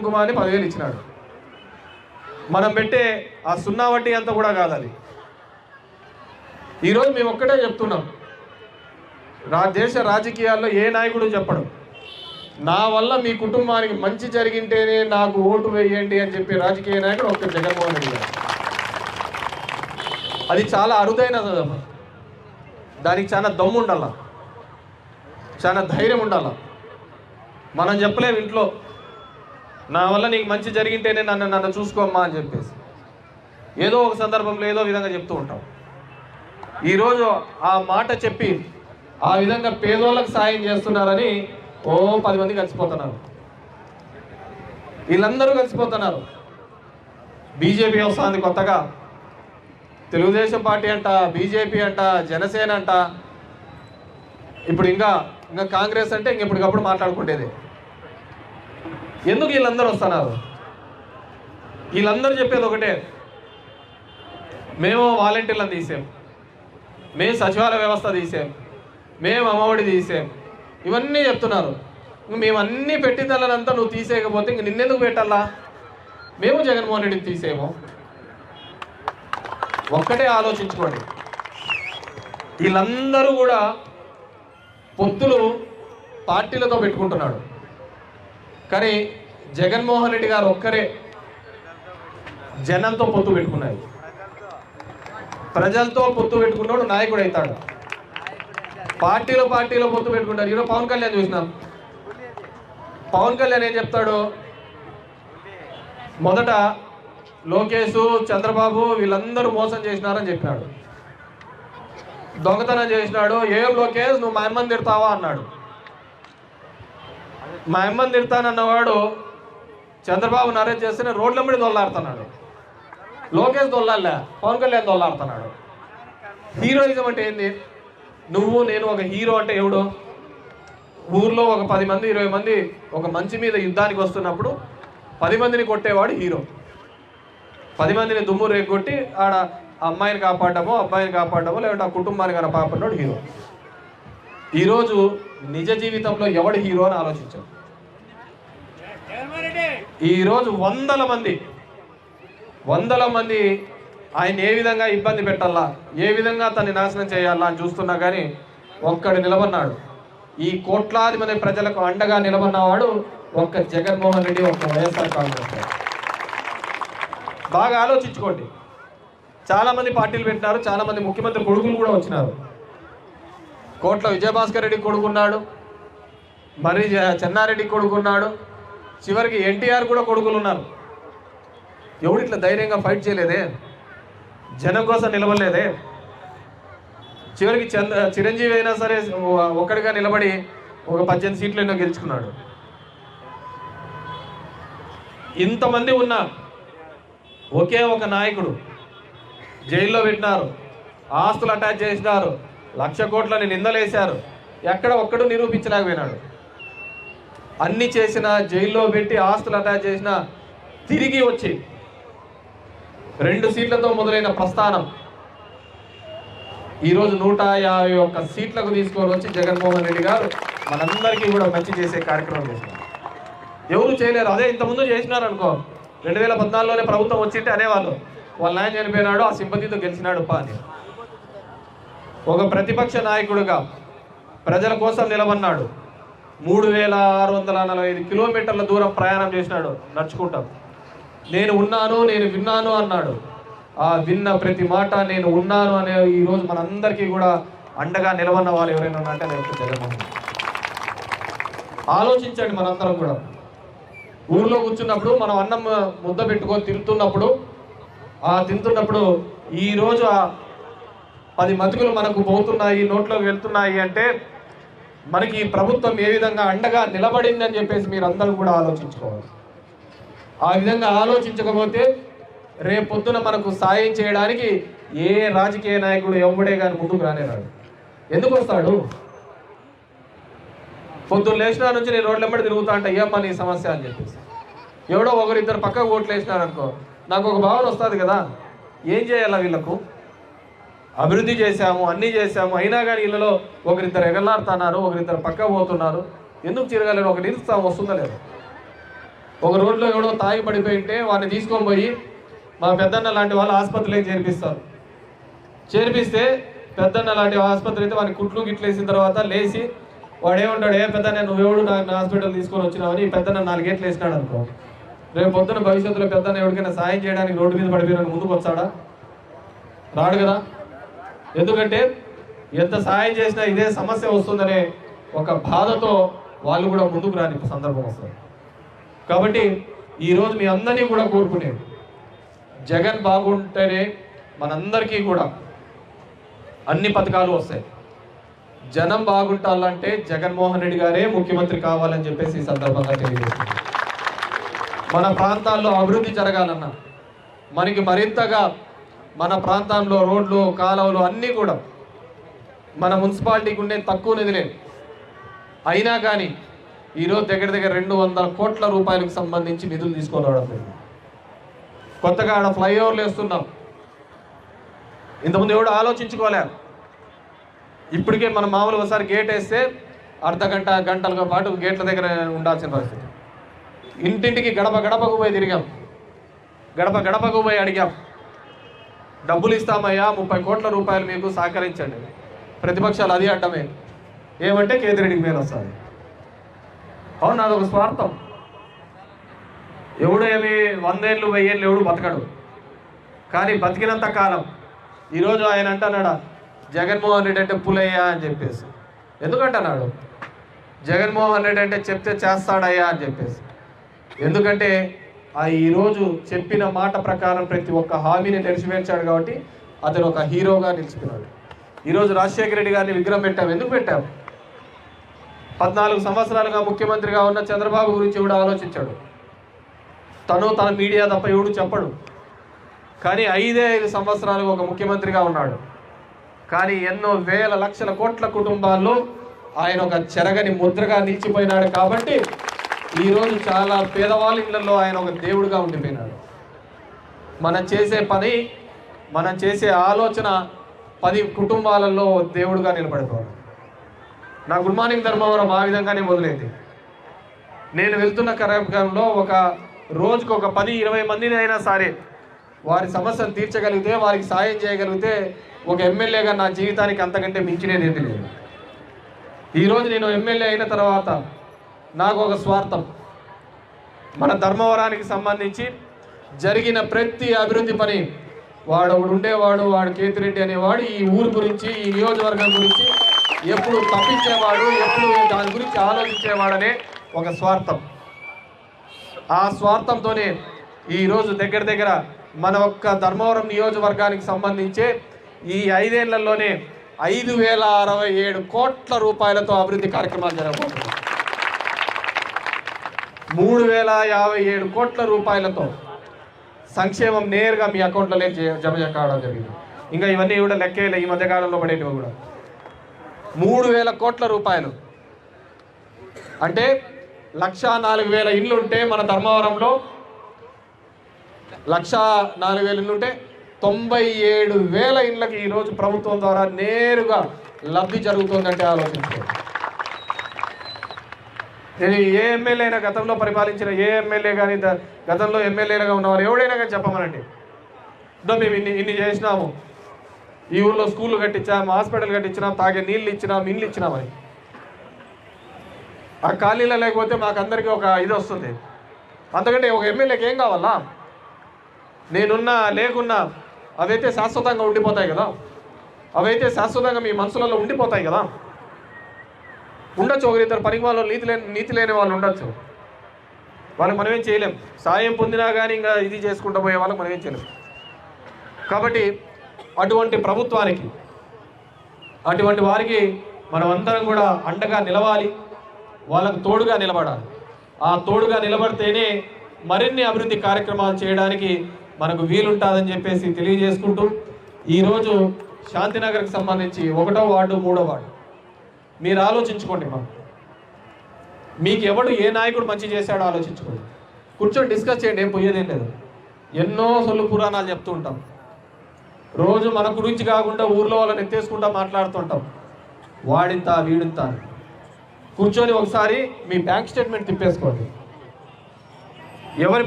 కుంకుమ అని పదివేలు ఇచ్చినాడు. మనం పెట్టే ఆ సున్నా వడ్డీ అంతా కూడా కాదు అది ఈరోజు మేము ఒక్కటే చెప్తున్నాం. రా దేశ రాజకీయాల్లో ఏ నాయకుడు చెప్పడం. నా వల్ల మీ కుటుంబానికి మంచి జరిగింటేనే నాకు ఓటు వేయండి అని చెప్పి రాజకీయ నాయకుడు ఒక్క జగన్మోహన్ రెడ్డి గారు. అది చాలా అరుదైన దానికి చాలా దమ్ము ఉండాల చాలా ధైర్యం ఉండాల. మనం చెప్పలేము ఇంట్లో. నా వల్ల నీకు మంచి జరిగింటేనే నన్ను నన్ను చూసుకోమ్మా అని చెప్పేసి. ఏదో ఒక సందర్భంలో ఏదో విధంగా చెప్తూ ఉంటాం ఈరోజు ఆ మాట చెప్పి ఆ విధంగా పేదోళ్ళకి సాయం చేస్తున్నారని ఓ పది మంది కలిసిపోతున్నారు. వీళ్ళందరూ కలిసిపోతున్నారు. బీజేపీ వస్తుంది కొత్తగా. తెలుగుదేశం పార్టీ అంట బీజేపీ అంట జనసేన అంట. ఇప్పుడు ఇంకా ఇంకా కాంగ్రెస్ అంటే ఇంక ఇప్పటికప్పుడు మాట్లాడుకుంటేది ఎందుకు వీళ్ళందరూ వస్తున్నారు? వీళ్ళందరూ చెప్పేది ఒకటే. మేము వాలంటీర్లను తీసాం. మేము సచివాలయ వ్యవస్థ తీసాం. మేము అమ్మఒడి తీసాం. ఇవన్నీ చెప్తున్నారు. ఇంక మేము అన్నీ పెట్టిందల్లంతా నువ్వు తీసేయకపోతే ఇంక నిన్నెందుకు పెట్టాలా? మేము జగన్మోహన్ రెడ్డిని తీసేము ఒక్కటే ఆలోచించుకోండి. వీళ్ళందరూ కూడా పొత్తులు పార్టీలతో పెట్టుకుంటున్నాడు. కానీ జగన్మోహన్ రెడ్డి గారు ఒక్కరే జనంతో పొత్తు పెట్టుకున్నారు. ప్రజలతో పొత్తు పెట్టుకున్నాడు నాయకుడు అవుతాడు. పార్టీలో పార్టీలో పొత్తు పెట్టుకుంటారు. ఈరోజు పవన్ కళ్యాణ్ చూసినాం. పవన్ కళ్యాణ్ ఏం చెప్తాడు? మొదట లోకేష్ చంద్రబాబు వీళ్ళందరూ మోసం చేసినారని చెప్పినాడు దొంగతనం చేసినాడు. ఏం లోకేష్ నువ్వు మా అమ్మని తిడతావా అన్నాడు. మా అమ్మని తిడతానన్నవాడు చంద్రబాబు నరేష్ చేస్తేనే రోడ్ల మీద దొల్లాడుతున్నాడు. లోకేష్ దొల్లాలే పవన్ కళ్యాణ్ దొల్లాడుతున్నాడు. హీరోయిజం అంటే ఏంది? నువ్వు నేను ఒక హీరో అంటే ఎవడు? ఊర్లో ఒక పది మంది ఇరవై మంది ఒక మంచి మీద యుద్ధానికి వస్తున్నప్పుడు పది మందిని కొట్టేవాడు హీరో. పది మందిని దుమ్ము రేగొట్టి ఆడ అమ్మాయిని కాపాడము అబ్బాయిని కాపాడము లేదంటే ఆ కుటుంబాన్ని కనుక కాపాడినాడు హీరో. ఈరోజు నిజ జీవితంలో ఎవడు హీరో అని ఆలోచించాం ఈరోజు వందల మంది వందల మంది ఆయన ఏ విధంగా ఇబ్బంది పెట్టాలా ఏ విధంగా తన్ని నాశనం చేయాలా అని చూస్తున్నా కానీ ఒక్కడు నిలబడినాడు. ఈ కోట్లాది మంది ప్రజలకు అండగా నిలబడినవాడు ఒక్క జగన్మోహన్ రెడ్డి ఒక్క వైఎస్ఆర్ కాంగ్రెస్ బాగా ఆలోచించుకోండి. చాలామంది పార్టీలు పెట్టినారు చాలామంది ముఖ్యమంత్రి కొడుకులు కూడా వచ్చినారు. కోట్ల విజయభాస్కర్ రెడ్డి కొడుకున్నాడు మరి జ- చెన్నారెడ్డి కొడుకున్నాడు చివరికి ఎన్టీఆర్ కూడా కొడుకులు ఉన్నారు ఎవడు ఇట్లా ధైర్యంగా ఫైట్ చేయలేదే? జనం కోసం నిలవలేదే చివరికి చంద్ర చిరంజీవి అయినా సరే ఒక్కడిగా నిలబడి ఒక పద్దెనిమిది సీట్లు ఎన్నో గెలుచుకున్నాడు. ఇంతమంది ఉన్నా ఒకే ఒక నాయకుడు జైల్లో పెట్టినారు ఆస్తులు అటాచ్ చేసినారు లక్ష కోట్లని నిందలేశారు. ఎక్కడ ఒక్కడు నిరూపించలేకపోయినాడు. అన్ని చేసిన జైల్లో పెట్టి ఆస్తులు అటాచ్ చేసిన తిరిగి వచ్చి రెండు సీట్లతో మొదలైన ప్రస్థానం. ఈరోజు నూట యాభై ఒక్క సీట్లకు తీసుకొని వచ్చి జగన్మోహన్ రెడ్డి గారు మనందరికీ కూడా మంచి చేసే కార్యక్రమం చేశారు ఎవరు చేయలేరు. అదే ఇంతకుముందు చేసినారు అనుకో రెండు వేల పద్నాలుగులోనే ప్రభుత్వం వచ్చింటే అనేవాళ్ళు వాళ్ళ నాయన చనిపోయినాడు ఆ సింపతితో గెలిచినాడు పా అని. ఒక ప్రతిపక్ష నాయకుడుగా ప్రజల కోసం నిలబడినాడు. మూడు వేల ఆరు వందల నలభై ఐదు కిలోమీటర్ల దూరం ప్రయాణం చేసినాడు. నడుచుకుంటాం. నేను ఉన్నాను నేను విన్నాను అన్నాడు. ఆ విన్న ప్రతి మాట నేను ఉన్నాను అనే ఈరోజు మనందరికీ కూడా అండగా నిలబడిన వాళ్ళు ఎవరైనా ఉన్నారంటే నేను జగన్మోహన్ ఆలోచించండి మనందరం కూడా. ఊర్లో కూర్చున్నప్పుడు మనం అన్నం ముద్ద పెట్టుకొని తింటున్నప్పుడు ఆ తింటున్నప్పుడు ఈరోజు పది మతుకులు మనకు పోతున్నాయి నోట్లోకి వెళ్తున్నాయి అంటే మనకి ఈ ప్రభుత్వం ఏ విధంగా అండగా నిలబడింది అని చెప్పేసి మీరు అందరూ కూడా ఆలోచించుకోవాలి. ఆ విధంగా ఆలోచించకపోతే రేపొద్దున మనకు సాయం చేయడానికి ఏ రాజకీయ నాయకుడు ఎవడే కానీ ముందుకు రానేరాడు. ఎందుకు వస్తాడు? పొద్దున్న లేచిన నుంచి నేను రోడ్ల వెంబడి తిరుగుతా అంటే ఏమ్మా నీ సమస్య అని చెప్పేసి. ఎవడో ఒకరిద్దరు పక్కకు ఓట్లు వేసినారనుకో నాకు ఒక భావన వస్తుంది కదా ఏం చేయాలా వీళ్ళకు? అభివృద్ధి చేశాము అన్నీ చేశాము. అయినా కానీ ఇళ్ళలో ఒకరిద్దరు ఎగలాడుతున్నారు ఒకరిద్దరు పక్క పోతున్నారు. ఎందుకు తిరగలేరు? ఒక నిరుత్సాహం వస్తుందా లేదు? ఒక రోడ్లో ఎవడో తాగి పడిపోయి ఉంటే వాడిని తీసుకొని పోయి మా పెద్దన్న లాంటి వాళ్ళు ఆసుపత్రిలోకి చేర్పిస్తారు. చేర్పిస్తే పెద్దన్న లాంటి ఆసుపత్రి అయితే వాడిని కుట్లు గిట్లు వేసిన తర్వాత లేచి వాడు ఏమంటాడు ఏ పెద్దన్న నువ్వెవడు? నాకు హాస్పిటల్ తీసుకొని వచ్చినావని ఈ పెద్దన్న నాలుగేట్లు వేసినాడు అనుకో. రేపు పొద్దున భవిష్యత్తులో పెద్దన్న ఎవరికైనా సాయం చేయడానికి రోడ్డు మీద పడిపోయిన ముందుకు వచ్చాడా రాడు కదా? ఎందుకంటే ఎంత సాయం చేసినా ఇదే సమస్య వస్తుందనే ఒక బాధతో వాళ్ళు కూడా ముందుకు రాని సందర్భం వస్తుంది. కాబట్టి ఈరోజు మీ అందరినీ కూడా కోరుకునేది జగన్ బాగుంటేనే మనందరికీ కూడా అన్ని పథకాలు వస్తాయి. జనం బాగుంటాలంటే జగన్మోహన్ రెడ్డి గారే ముఖ్యమంత్రి కావాలని చెప్పేసి ఈ సందర్భంగా తెలియజేస్తుంది మన ప్రాంతాల్లో అభివృద్ధి జరగాలన్నా మనకి మరింతగా మన ప్రాంతంలో రోడ్లు కాలువలు అన్నీ కూడా మన మున్సిపాలిటీకి ఉండే తక్కువ నిధులే అయినా కానీ ఈరోజు దగ్గర దగ్గర రెండు వందల కోట్ల రూపాయలకు సంబంధించి నిధులు తీసుకొని రావడం లేదు కొత్తగా ఆడ ఫ్లైఓవర్లు వేస్తున్నాం. ఇంతకుముందు ఎవడు ఆలోచించుకోలేరు ఇప్పటికే మనం మామూలుగా ఒకసారి గేట్ వేస్తే అర్ధ గంట గంటలతో పాటు గేట్ల దగ్గర ఉండాల్సిన పరిస్థితి. ఇంటింటికి గడప గడపకు పోయి తిరిగాం. గడప గడపకు పోయి అడిగాం. డబ్బులు ఇస్తామయ్యా ముప్పై కోట్ల రూపాయలు మీకు సహకరించండి. ప్రతిపక్షాలు అది అడ్డమే. ఏమంటే కేతిరెడ్డికి మేలు వస్తుంది. అవును అదొక స్వార్థం. ఎవడు ఏమి వందేళ్ళు వెయ్యేళ్ళు ఎవడు బతకడు. కానీ బతికినంత కాలం. ఈరోజు ఆయన అంటున్నాడా జగన్మోహన్ రెడ్డి అంటే పులయ్యా అని చెప్పేసి. ఎందుకంటున్నాడు? జగన్మోహన్ రెడ్డి అంటే చెప్తే చేస్తాడయ్యా అని చెప్పేసి. ఎందుకంటే ఈరోజు చెప్పిన మాట ప్రకారం ప్రతి ఒక్క హామీని నెరవేర్చాడు కాబట్టి అతను ఒక హీరోగా నిలిచిపోయినాడు. ఈరోజు రాజశేఖర రెడ్డి గారిని విగ్రహం పెట్టాం. ఎందుకు పెట్టాం? పద్నాలుగు సంవత్సరాలుగా ముఖ్యమంత్రిగా ఉన్న చంద్రబాబు గురించి కూడా ఆలోచించాడు. తను తన మీడియా తప్ప ఎవడు చెప్పడు. కానీ ఐదే ఐదు సంవత్సరాలు ఒక ముఖ్యమంత్రిగా ఉన్నాడు. కానీ ఎన్నో వేల లక్షల కోట్ల కుటుంబాల్లో ఆయన ఒక చెరగని ముద్రగా నిలిచిపోయినాడు కాబట్టి ఈరోజు చాలా పేదవాళ్ళ ఇళ్ళలో ఆయన ఒక దేవుడిగా ఉండిపోయినాడు. మనం చేసే పని మనం చేసే ఆలోచన పది కుటుంబాలలో దేవుడుగా నిలబడిపోవాలి నా గుడ్ మార్నింగ్ ధర్మవరం ఆ విధంగానే మొదలైంది. నేను వెళ్తున్న కార్యక్రమంలో ఒక రోజుకు ఒక పది ఇరవై మందిని అయినా సరే వారి సమస్యను తీర్చగలిగితే వారికి సాయం చేయగలిగితే ఒక ఎమ్మెల్యేగా నా జీవితానికి అంతకంటే మించినేది ఏది లేదు. ఈరోజు నేను ఎమ్మెల్యే అయిన తర్వాత నాకు ఒక స్వార్థం. మన ధర్మవరానికి సంబంధించి జరిగిన ప్రతి అభివృద్ధి పని వాడు ఉండేవాడు వాడు కేతిరెడ్డి అనేవాడు ఈ ఊరు గురించి ఈ నియోజకవర్గం గురించి ఎప్పుడు తప్పించేవాడు ఎప్పుడు దాని గురించి ఆలోచించేవాడనే ఒక స్వార్థం. ఆ స్వార్థంతోనే ఈరోజు దగ్గర దగ్గర మన ఒక్క ధర్మవరం నియోజకవర్గానికి సంబంధించే ఈ ఐదేళ్ళలోనే ఐదు వేల అరవై ఏడు కోట్ల రూపాయలతో అభివృద్ధి కార్యక్రమాలు జరగబోతున్నాయి. మూడు వేల యాభై ఏడు కోట్ల రూపాయలతో సంక్షేమం నేరుగా మీ అకౌంట్లలో జమ కావడం జరిగింది. ఇంకా ఇవన్నీ కూడా లెక్కేలే ఈ మధ్యకాలంలో పడేటివి కూడా. మూడు వేల కోట్ల రూపాయలు. అంటే లక్షా నాలుగు వేల ఇల్లు ఉంటే మన ధర్మవరంలో లక్ష నాలుగు వేల ఇల్లు ఉంటే తొంభై ఏడు వేల ఇళ్ళకి ఈరోజు ప్రభుత్వం ద్వారా నేరుగా లబ్ధి జరుగుతుందంటే ఆలోచించారు నేను ఏ ఎమ్మెల్యే అయినా గతంలో పరిపాలించిన ఏ ఎమ్మెల్యే కానీ గతంలో ఎమ్మెల్యేలుగా ఉన్నవారు ఎవడైనా కానీ చెప్పమనండి. ఇదో మేము ఇన్ని ఇన్ని చేసినాము. ఈ ఊర్లో స్కూల్ కట్టించాము హాస్పిటల్ కట్టించినాం తాగే నీళ్ళు ఇచ్చినాం ఇల్లు ఇచ్చినామని ఆ ఖాళీలో లేకపోతే మాకందరికీ ఒక ఇది వస్తుంది. అంతకంటే ఒక ఎమ్మెల్యేకి ఏం కావాలా? నేనున్నా లేకున్నా అవైతే శాశ్వతంగా ఉండిపోతాయి కదా. అవైతే శాశ్వతంగా మీ మనసులలో ఉండిపోతాయి కదా. ఉండొచ్చు ఒకరిద్దరు పనికి వాళ్ళు నీతి లేని నీతి లేని వాళ్ళు ఉండొచ్చు. వాళ్ళకి మనమేం చేయలేం. సాయం పొందినా కానీ ఇంకా ఇది చేసుకుంటూ పోయే వాళ్ళకి మనమేం చేయలేం. కాబట్టి అటువంటి ప్రభుత్వానికి అటువంటి వారికి మనం అందరం కూడా అండగా నిలవాలి వాళ్ళకు తోడుగా నిలబడాలి. ఆ తోడుగా నిలబడితేనే మరిన్ని అభివృద్ధి కార్యక్రమాలు చేయడానికి మనకు వీలుంటుందని చెప్పేసి తెలియజేసుకుంటూ ఈరోజు శాంతినగర్కి సంబంధించి ఒకటో వార్డు మూడో వార్డు మీరు ఆలోచించుకోండి మా. మీకు ఎవడు ఏ నాయకుడు మంచి చేశాడో ఆలోచించుకోండి. కూర్చొని డిస్కస్ చేయండి ఏం పోయేదేం లేదు. ఎన్నో సొల్లు పురాణాలు చెప్తూ ఉంటాం. రోజు మన గురించి కాకుండా ఊర్లో వాళ్ళని ఎత్తేసుకుంటా మాట్లాడుతుంటాం వాడింత వీడింత కూర్చొని ఒకసారి మీ బ్యాంక్ స్టేట్మెంట్ తిప్పేసుకోండి. ఎవరి